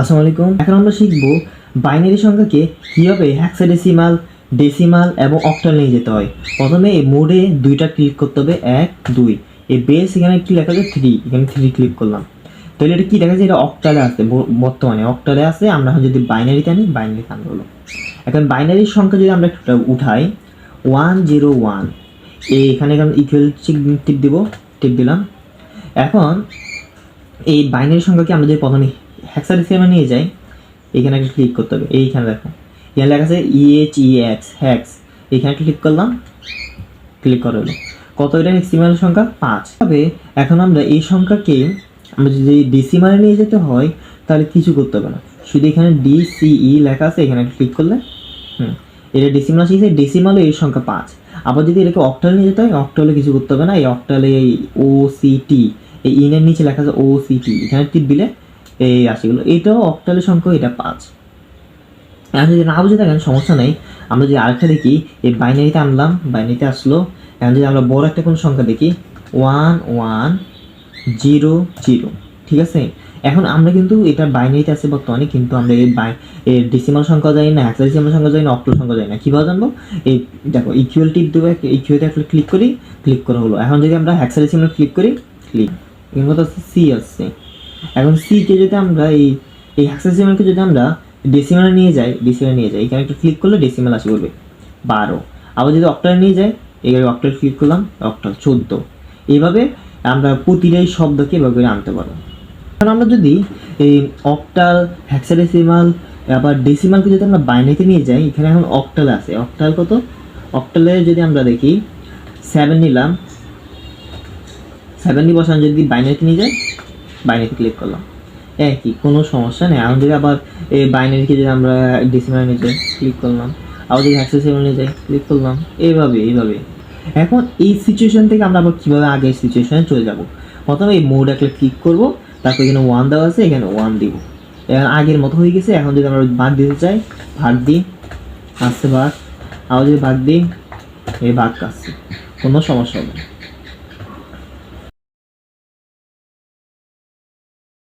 আসসালামু আলাইকুম। এখন আমরা শিখব বাইনারি সংখ্যাকে কীভাবে হ্যাক্সাডেসিমাল ডেসিমাল এবং অক্টাল নিয়ে যেতে হয়। প্রথমে এই মোডে দুইটা ক্লিক করতে হবে, এক, দুই। এই বেস এখানে কি লেখা আছে? থ্রি এখানে থ্রি ক্লিক করলাম। তাহলে এটা কি দেখা যাচ্ছে এটা অক্টালে আছে বর্তমানে অক্টালে আছে। আমরা যদি বাইনারিতে আনি বাইনারিতে আনতে হলো এখন বাইনারির সংখ্যা যদি আমরা একটা উঠাই ওয়ান জিরো ওয়ান এখানে এখন ইকুয়াল টিপ দিব টিপ দিলাম। এখন এই বাইনারি সংখ্যাকে আমরা যদি প্রথমে হ্যাক্সাডেসিমালে নিয়ে যাই। এখানে একটা ক্লিক করতে হবে। এইখানে দেখো। এখানে লেখা আছে ইএইচ ই এক্স হ্যাক্স এখানে ক্লিক করলাম। ক্লিক করা হলো। কত এটা? হেক্সিমাল সংখ্যা পাঁচ। তবে এখন আমরা এই সংখ্যাকে আমরা যদি ডিসিমালে নিয়ে যেতে হয়, তাহলে কিছু করতে হবে না। শুধু এখানে ডিসিই লেখা আছে, এখানে ক্লিক করলে। হুম। এটা ডিসিমাল শিখছে ডিসিমালও এর সংখ্যা পাঁচ। আবার যদি এটাকে অক্টাল নিয়ে যেতে হয় অক্টালে কিছু করতে হবে না। এই অক্টালে এই ও সি টি এই ইনের নিচে লেখা আছে ও সি টি এখানে টিপ দিলে এই রাশিগুলো এটাও অক্টালের সংখ্যা এটা পাঁচ। এখন যদি না বুঝে থাকেন, সমস্যা নেই। আমরা যদি আরেকটা দেখি, এই বাইনারিতে আনলাম বাইনারিতে আসলো। এখন যদি আমরা বড় একটা কোনো সংখ্যা দেখি ওয়ান ওয়ান জিরো জিরো ঠিক আছে? এখন আমরা কিন্তু এটা বাইনারিতে আছে বর্তমানে, কিন্তু আমরা এই বাই এর ডিসিমাল সংখ্যা জানি না হেক্সাডেসিমাল সংখ্যা জানি না অক্টাল সংখ্যা জানি না। কীভাবে জানব? এই দেখো ইকুয়াল টিপ দেবো ইকুয়ালতে একটা ক্লিক করি ক্লিক করা হলো। এখন যদি আমরা হেক্সাডেসিমাল ক্লিক করি ক্লিক এর মতো সি আসছে এখন সি কে যদি আমরা এই এই হেক্সাডেসিমালকে যদি আমরা ডেসিমালে নিয়ে যাই ডেসিমালে নিয়ে যাই, এখানে একটা ক্লিক করলে ডেসিমাল আসে বলবে, বারো। আবার যদি অক্টালে নিয়ে যাই, এখানে অক্টাল ক্লিক করলাম অক্টাল চোদ্দ। এইভাবে আমরা প্রতিটা এই শব্দকে এভাবে করে আনতে পারব। কারণ আমরা যদি এই অক্টাল হ্যাক্সাডেসিমাল আবার ডেসিমালকে যদি আমরা বাইনারিতে নিয়ে যাই, এখানে এখন অক্টাল আছে। অক্টাল কত? অক্টালে যদি আমরা দেখি সেভেন নিলাম। সেভেনটি বসান যদি বাইনারিতে নিয়ে যাই বাইনারিতে ক্লিক করলাম। একই, কোনো সমস্যা নেই। যদি আবার এই বাইনারিকে যদি আমরা ডিসিমাল নিয়ে যাই ক্লিক করলাম। আবার যদি হ্যাক্সাডেসিমাল নিয়ে যাই ক্লিক করলাম। এইভাবে এইভাবে। এখন এই সিচুয়েশন থেকে আমরা আবার কীভাবে আগের সিচুয়েশনে চলে যাব? প্রথমে এই মোড একটা ক্লিক করব, তারপর এখানে ওয়ান দেওয়া আছে, এখানে ওয়ান দিব। এখন আগের মতো হয়ে গেছে, এখন যদি আমরা ভাগ দিতে চাই ভাগ দিই আসছে ভাগ আবার যদি ভাগ দিই, এই ভাগ কাটছে। কোনো সমস্যা হবে না।